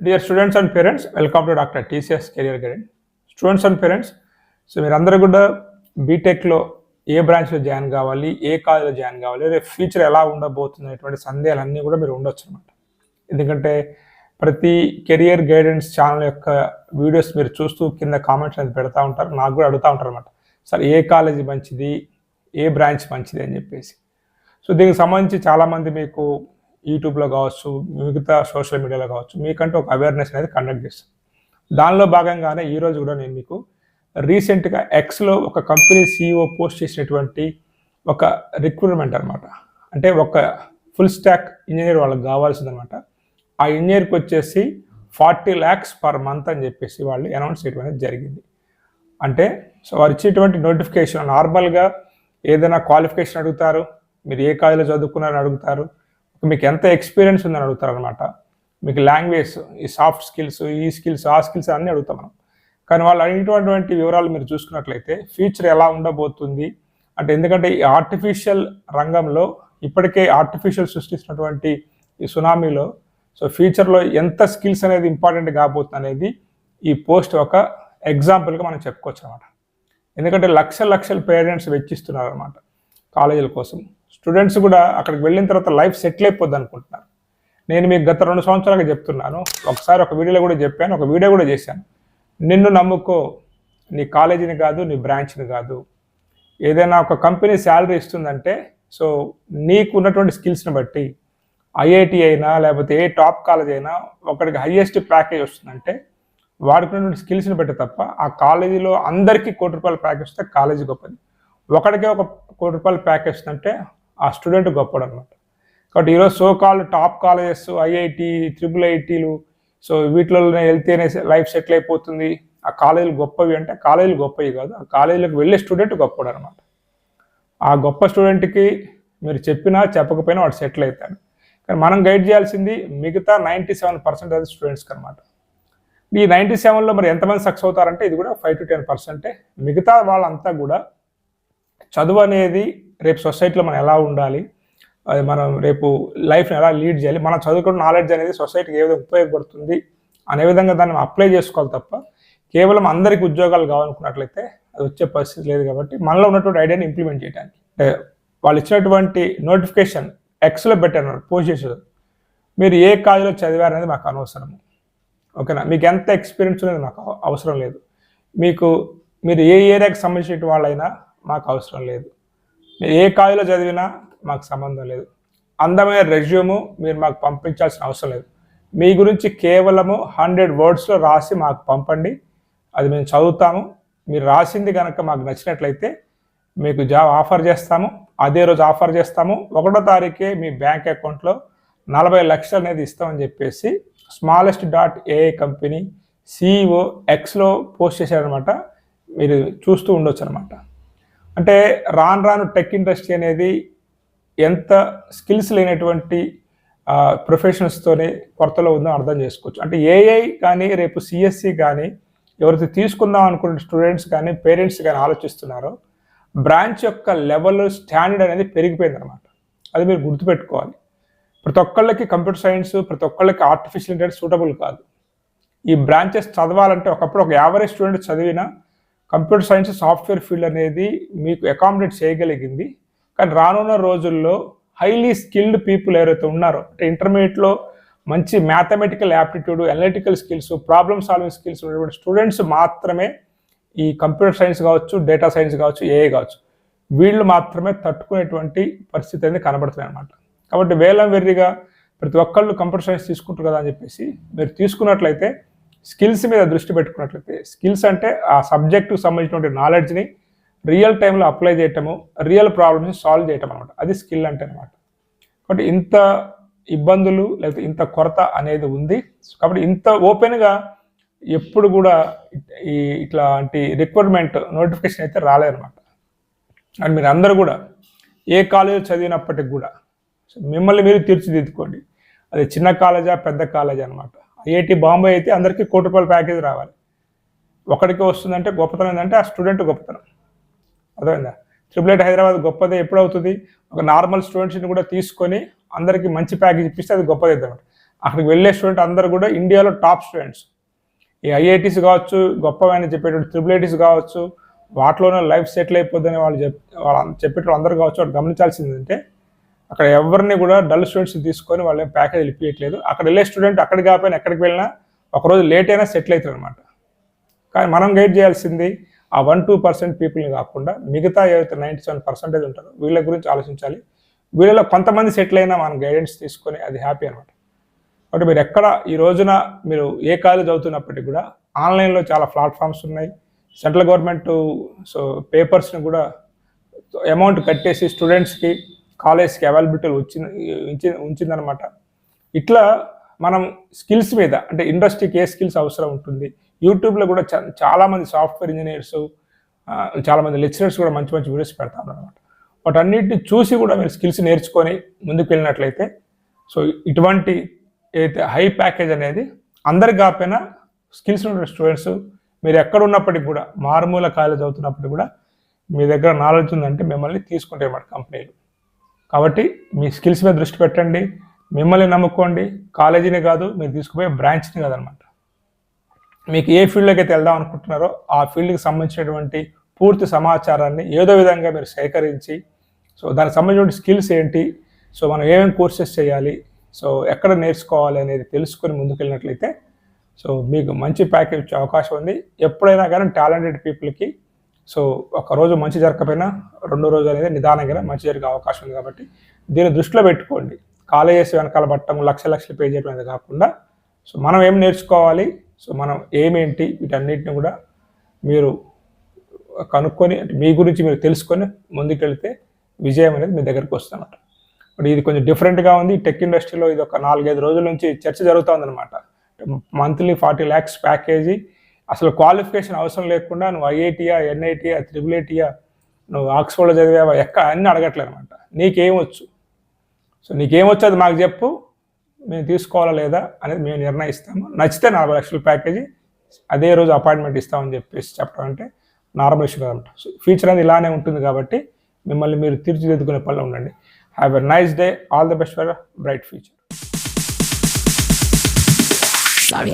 Dear students and parents welcome to doctor TCS career guide students and parents so మీరందరూ కూడా బీటెక్లో ఏ బ్రాంచ్లో join కావాలి ఏ కాలేజ్లో జాయిన్ కావాలి రేపు ఫ్యూచర్ ఎలా ఉండబోతుంది అనేటువంటి సందేహాలన్నీ కూడా మీరు ఉండొచ్చు అనమాట ఎందుకంటే ప్రతి కెరియర్ గైడెన్స్ ఛానల్ యొక్క వీడియోస్ మీరు చూస్తూ కింద కామెంట్స్ అనేది పెడతా ఉంటారు నాకు కూడా అడుగుతూ ఉంటారు అనమాట సార్ ఏ కాలేజీ మంచిది? ఏ బ్రాంచ్ మంచిది? అని చెప్పేసి. సో దీనికి సంబంధించి చాలామంది మీకు యూట్యూబ్లో కావచ్చు మిగతా సోషల్ మీడియాలో కావచ్చు మీకంటే ఒక అవేర్నెస్ అనేది కండక్ట్ చేస్తాం దానిలో భాగంగానే ఈరోజు కూడా నేను మీకు రీసెంట్గా ఎక్స్లో ఒక కంపెనీ సీఈఓ పోస్ట్ చేసినటువంటి ఒక రిక్రూట్మెంట్ అనమాట అంటే ఒక ఫుల్ స్టాక్ ఇంజనీర్ వాళ్ళకి కావాల్సిందనమాట ఆ ఇంజనీర్కి వచ్చేసి ఫార్టీ ల్యాక్స్ పర్ మంత్ అని చెప్పేసి వాళ్ళు అనౌన్స్ చేయడం అనేది జరిగింది. అంటే సో వారు ఇచ్చేటువంటి నోటిఫికేషన్ నార్మల్గా ఏదైనా క్వాలిఫికేషన్ అడుగుతారు మీరు ఏ కాలేజీలో చదువుకున్నారని అడుగుతారు మీకు ఎంత ఎక్స్పీరియన్స్ ఉందని అడుగుతారు అనమాట మీకు లాంగ్వేజ్ ఈ సాఫ్ట్ స్కిల్స్ ఈ స్కిల్స్ ఆ స్కిల్స్ అన్నీ అడుగుతాం మనం. కానీ వాళ్ళు అడిగినటువంటి వివరాలు మీరు చూసుకున్నట్లయితే ఫ్యూచర్ ఎలా ఉండబోతుంది? అంటే ఎందుకంటే ఈ ఆర్టిఫిషియల్ రంగంలో ఇప్పటికే ఆర్టిఫిషియల్ సృష్టిస్తున్నటువంటి ఈ సునామీలో సో ఫ్యూచర్లో ఎంత స్కిల్స్ అనేది ఇంపార్టెంట్ కాబోతుంది అనేది ఈ పోస్ట్ ఒక ఎగ్జాంపుల్గా మనం చెప్పుకోవచ్చు అనమాట ఎందుకంటే లక్ష లక్షల పేరెంట్స్ వెచ్చిస్తున్నారు అనమాట కాలేజీల కోసం. స్టూడెంట్స్ కూడా అక్కడికి వెళ్ళిన తర్వాత లైఫ్ సెటిల్ అయిపోద్ది అనుకుంటున్నారు. నేను మీకు గత రెండు సంవత్సరాలుగా చెప్తున్నాను. ఒకసారి ఒక వీడియోలో కూడా చెప్పాను ఒక వీడియో కూడా చేశాను. నిన్ను నమ్ముకో నీ కాలేజీని కాదు నీ బ్రాంచ్ని కాదు. ఏదైనా ఒక కంపెనీ శాలరీ ఇస్తుందంటే సో నీకు ఉన్నటువంటి స్కిల్స్ని బట్టి ఐఐటి అయినా లేకపోతే ఏ టాప్ కాలేజ్ అయినా ఒకటికి హయ్యెస్ట్ ప్యాకేజ్ వస్తుందంటే వాడికి ఉన్నటువంటి స్కిల్స్ని బట్టి తప్ప ఆ కాలేజీలో అందరికీ కోటి రూపాయల ప్యాకేజ్ వస్తే కాలేజీ గొప్పది. ఒకటికే ఒక కోటి రూపాయల ప్యాకేజ్ వస్తుందంటే ఆ స్టూడెంట్ గొప్పడు అనమాట కాబట్టి ఈరోజు so call top colleges IIT triple ఐటీలు so వీటిలోనే వెళ్తేనే లైఫ్ సెటిల్ అయిపోతుంది. ఆ కాలేజీలు గొప్పవి అంటే కాలేజీలు గొప్పవి కాదు ఆ కాలేజీలకు వెళ్ళే స్టూడెంట్ గొప్పడు అనమాట ఆ గొప్ప స్టూడెంట్కి మీరు చెప్పినా చెప్పకపోయినా వాడు సెటిల్ అవుతాడు. కానీ మనం గైడ్ చేయాల్సింది మిగతా నైంటీ సెవెన్ పర్సెంట్ అది స్టూడెంట్స్కి అనమాట ఈ నైంటీ సెవెన్లో మరి ఎంతమంది సక్సెస్ అవుతారంటే ఇది కూడా ఫైవ్ టు టెన్ పర్సెంటే. మిగతా వాళ్ళంతా కూడా చదువు అనేది రేపు సొసైటీలో మనం ఎలా ఉండాలి అది మనం రేపు లైఫ్ని ఎలా లీడ్ చేయాలి మనం చదువుకున్న నాలెడ్జ్ అనేది సొసైటీకి ఏ విధంగా ఉపయోగపడుతుంది అనే విధంగా దాన్ని మనం అప్లై చేసుకోవాలి తప్ప కేవలం అందరికి ఉద్యోగాలు కావాలనుకున్నట్లయితే అది వచ్చే పరిస్థితి లేదు కాబట్టి మనలో ఉన్నటువంటి ఐడియాని ఇంప్లిమెంట్ చేయడానికి. అంటే వాళ్ళు ఇచ్చినటువంటి నోటిఫికేషన్ ఎక్స్లో పెట్టారు పోస్ట్ చేసేది మీరు ఏ కాలేజీలో చదివారనేది మాకు అనవసరం ఓకేనా? మీకు ఎంత ఎక్స్పీరియన్స్ అనేది మాకు అవసరం లేదు. మీకు మీరు ఏ ఏరియాకి సంబంధించిన వాళ్ళైనా మాకు అవసరం లేదు. మీరు ఏ కాలేజీలో చదివినా మాకు సంబంధం లేదు. అందమైన రెజ్యూము మీరు మాకు పంపించాల్సిన అవసరం లేదు. మీ గురించి కేవలము హండ్రెడ్ వర్డ్స్లో రాసి మాకు పంపండి. అది మేము చదువుతాము. మీరు రాసింది కనుక మాకు నచ్చినట్లయితే మీకు జాబ్ ఆఫర్ చేస్తాము. అదే రోజు ఆఫర్ చేస్తాము. ఒకటో తారీఖే మీ బ్యాంక్ అకౌంట్లో నలభై లక్షలు అనేది ఇస్తామని చెప్పేసి smallest dot AI company CEO ఎక్స్లో పోస్ట్ చేశారనమాట మీరు చూస్తూ ఉండొచ్చు అనమాట అంటే రాను రాను టెక్ ఇండస్ట్రీ అనేది ఎంత స్కిల్స్ లేనటువంటి ప్రొఫెషనల్స్తోనే కొరతలో ఉందో అర్థం చేసుకోవచ్చు. అంటే ఏఐ కానీ రేపు సిఎస్సి కానీ ఎవరైతే తీసుకుందాం అనుకున్న స్టూడెంట్స్ కానీ పేరెంట్స్ కానీ ఆలోచిస్తున్నారో బ్రాంచ్ యొక్క లెవెల్ స్టాండర్డ్ అనేది పెరిగిపోయింది అనమాట అది మీరు గుర్తుపెట్టుకోవాలి. ప్రతి ఒక్కళ్ళకి కంప్యూటర్ సైన్స్ ప్రతి ఒక్కళ్ళకి ఆర్టిఫిషియల్ ఇంటెలిజెన్స్ సూటబుల్ కాదు. ఈ బ్రాంచెస్ చదవాలంటే ఒకప్పుడు ఒక యావరేజ్ స్టూడెంట్ చదివినా కంప్యూటర్ సైన్స్ సాఫ్ట్వేర్ ఫీల్డ్ అనేది మీకు అకామిడేట్ చేయగలిగింది. కానీ రానున్న రోజుల్లో హైలీ స్కిల్డ్ పీపుల్ ఎవరైతే ఉన్నారో అంటే ఇంటర్మీడియట్లో మంచి mathematical aptitude analytical skills problem solving skills ఉన్నటువంటి స్టూడెంట్స్ మాత్రమే ఈ కంప్యూటర్ సైన్స్ కావచ్చు డేటా సైన్స్ కావచ్చు ఏఐ కావచ్చు వీళ్ళు మాత్రమే తట్టుకునేటువంటి పరిస్థితి అనేది కనబడుతుంది అనమాట కాబట్టి వేలం వెర్రిగా ప్రతి ఒక్కళ్ళు కంప్యూటర్ సైన్స్ తీసుకుంటారు కదా అని చెప్పేసి మీరు తీసుకున్నట్లయితే స్కిల్స్ మీద దృష్టి పెట్టుకున్నట్లయితే స్కిల్స్ అంటే ఆ సబ్జెక్టుకు సంబంధించినటువంటి నాలెడ్జ్ని రియల్ టైంలో అప్లై చేయటము రియల్ ప్రాబ్లమ్స్ని సాల్వ్ చేయటం అనమాట అది స్కిల్ అంటే అనమాట కాబట్టి ఇంత ఇబ్బందులు లేకపోతే ఇంత కొరత అనేది ఉంది. కాబట్టి ఇంత ఓపెన్గా ఎప్పుడు కూడా ఈ ఇట్లాంటి రిక్వైర్మెంట్ నోటిఫికేషన్ అయితే రాలేదన్నమాట అండ్ మీరు అందరూ కూడా ఏ కాలేజ్ చదివినప్పటికి కూడా మిమ్మల్ని మీరు తీర్చిదిద్దుకోండి. అది చిన్న కాలేజా పెద్ద కాలేజా అనమాట ఐఐటి బాంబే అయితే అందరికీ కోటి రూపాయల ప్యాకేజ్ రావాలి. ఒకడికి వస్తుందంటే గొప్పతనం ఏంటంటే ఆ స్టూడెంట్ గొప్పతనం. అర్థమైందా? ట్రిపుల్ ఎయిట్ హైదరాబాద్ గొప్పది ఎప్పుడు అవుతుంది ఒక నార్మల్ స్టూడెంట్స్ని కూడా తీసుకొని అందరికీ మంచి ప్యాకేజ్ ఇప్పిస్తే అది గొప్పది అవుతుంది అక్కడికి వెళ్ళే స్టూడెంట్ అందరు కూడా ఇండియాలో టాప్ స్టూడెంట్స్. ఈ ఐఐటీస్ కావచ్చు గొప్పవైన చెప్పేటువంటి ట్రిపుల్ ఐటీస్ కావచ్చు వాటిలోనే లైఫ్ సెటిల్ అయిపోద్దని వాళ్ళు చెప్ వాళ్ళు చెప్పేటప్పుడు అందరు కావచ్చు వాళ్ళు గమనించాల్సింది ఏంటంటే అక్కడ ఎవరిని కూడా డల్ స్టూడెంట్స్ తీసుకొని వాళ్ళు ఏం ప్యాకేజ్ ఇప్పించట్లేదు అక్కడ వెళ్ళే స్టూడెంట్ అక్కడికి కాకపోయినా ఎక్కడికి వెళ్ళినా ఒకరోజు లేట్ అయినా సెటిల్ అవుతారు అనమాట కానీ మనం గైడ్ చేయాల్సింది ఆ వన్ టూ పర్సెంట్ పీపుల్ని కాకుండా మిగతా ఏవైతే నైంటీ సెవెన్ పర్సెంటేజ్ ఉంటారో వీళ్ళ గురించి ఆలోచించాలి. వీళ్ళలో కొంతమంది సెటిల్ అయినా మనం గైడెన్స్ తీసుకొని అది హ్యాపీ అనమాట కాబట్టి మీరు ఎక్కడ ఈ రోజున మీరు ఏ కాలేజ్ అవుతున్నప్పటికీ కూడా ఆన్లైన్లో చాలా ప్లాట్ఫామ్స్ ఉన్నాయి. సెంట్రల్ గవర్నమెంట్ సో పేపర్స్ని కూడా అమౌంట్ కట్టేసి స్టూడెంట్స్కి కాలేజ్కి అవైలబిలిటీ వచ్చింది ఉంచి ఉంచిందనమాట ఇట్లా మనం స్కిల్స్ మీద అంటే ఇండస్ట్రీకి ఏ స్కిల్స్ అవసరం ఉంటుంది? యూట్యూబ్లో కూడా చాలామంది సాఫ్ట్వేర్ ఇంజనీర్స్ చాలామంది లెక్చరర్స్ కూడా మంచి మంచి వీడియోస్ పెడతారు అనమాట వాటన్నిటిని చూసి కూడా మీరు స్కిల్స్ నేర్చుకొని ముందుకు వెళ్ళినట్లయితే సో ఇటువంటి అయితే హై ప్యాకేజ్ అనేది అందరికి కాకపోయినా స్కిల్స్ ఉన్న స్టూడెంట్స్ మీరు ఎక్కడ ఉన్నప్పటికీ కూడా మారుమూల కాలేజ్ అవుతున్నప్పటికీ కూడా మీ దగ్గర నాలెడ్జ్ ఉందంటే మిమ్మల్ని తీసుకుంటాయి అన్నమాట కంపెనీలు. కాబట్టి మీ స్కిల్స్ మీద దృష్టి పెట్టండి మిమ్మల్ని నమ్ముకోండి. కాలేజీని కాదు మీరు తీసుకుపోయే బ్రాంచ్ని కాదనమాట. మీకు ఏ ఫీల్డ్లోకి అయితే వెళ్దాం అనుకుంటున్నారో ఆ ఫీల్డ్కి సంబంధించినటువంటి పూర్తి సమాచారాన్ని ఏదో విధంగా మీరు సేకరించి సో దానికి సంబంధించిన స్కిల్స్ ఏంటి సో మనం ఏమేమి కోర్సెస్ చేయాలి సో ఎక్కడ నేర్చుకోవాలి అనేది తెలుసుకొని ముందుకు వెళ్ళినట్లయితే సో మీకు మంచి ప్యాకేజ్ వచ్చే అవకాశం ఉంది. ఎప్పుడైనా కానీ టాలెంటెడ్ పీపుల్కి సో ఒక రోజు మంచి జరగకపోయినా రెండో రోజు అనేది నిదానంగా మంచి జరిగే అవకాశం ఉంది కాబట్టి దీన్ని దృష్టిలో పెట్టుకోండి. కాలేజెస్ వెనకాల పట్టడం లక్ష లక్షలు పే చేయడం అనేది కాకుండా సో మనం ఏం నేర్చుకోవాలి? సో మనం ఏమేంటి? వీటన్నిటిని కూడా మీరు కనుక్కొని అంటే మీ గురించి మీరు తెలుసుకొని ముందుకెళ్తే విజయం అనేది మీ దగ్గరికి వస్తుందన్నమాట. ఇప్పుడు ఇది కొంచెం డిఫరెంట్గా ఉంది. టెక్ ఇండస్ట్రీలో ఇది ఒక నాలుగైదు రోజుల నుంచి చర్చ జరుగుతుందన్నమాట. మంత్లీ ఫార్టీ ల్యాక్స్ ప్యాకేజీ అసలు క్వాలిఫికేషన్ అవసరం లేకుండా నువ్వు ఐఐటియా ఎన్ఐటియా త్రిబుల్ ఏటీయా నువ్వు ఆక్స్ఫోర్డ్లో చదివావా? ఎక్క అన్నీ అడగట్లేదు అనమాట నీకేమొచ్చు? సో నీకేమొచ్చు అది మాకు చెప్పు. మేము తీసుకోవాలా లేదా అనేది మేము నిర్ణయిస్తాము. నచ్చితే నలభై లక్షల ప్యాకేజీ అదే రోజు అపాయింట్మెంట్ ఇస్తామని చెప్పేసి చెప్పడం అంటే నార్మల్ ఇష్యూ కదనమాట సో ఫ్యూచర్ అనేది ఇలానే ఉంటుంది కాబట్టి మిమ్మల్ని మీరు తీర్చిదిద్దుకునే పనిలో ఉండండి. Have a nice day all the best for bright future Sorry.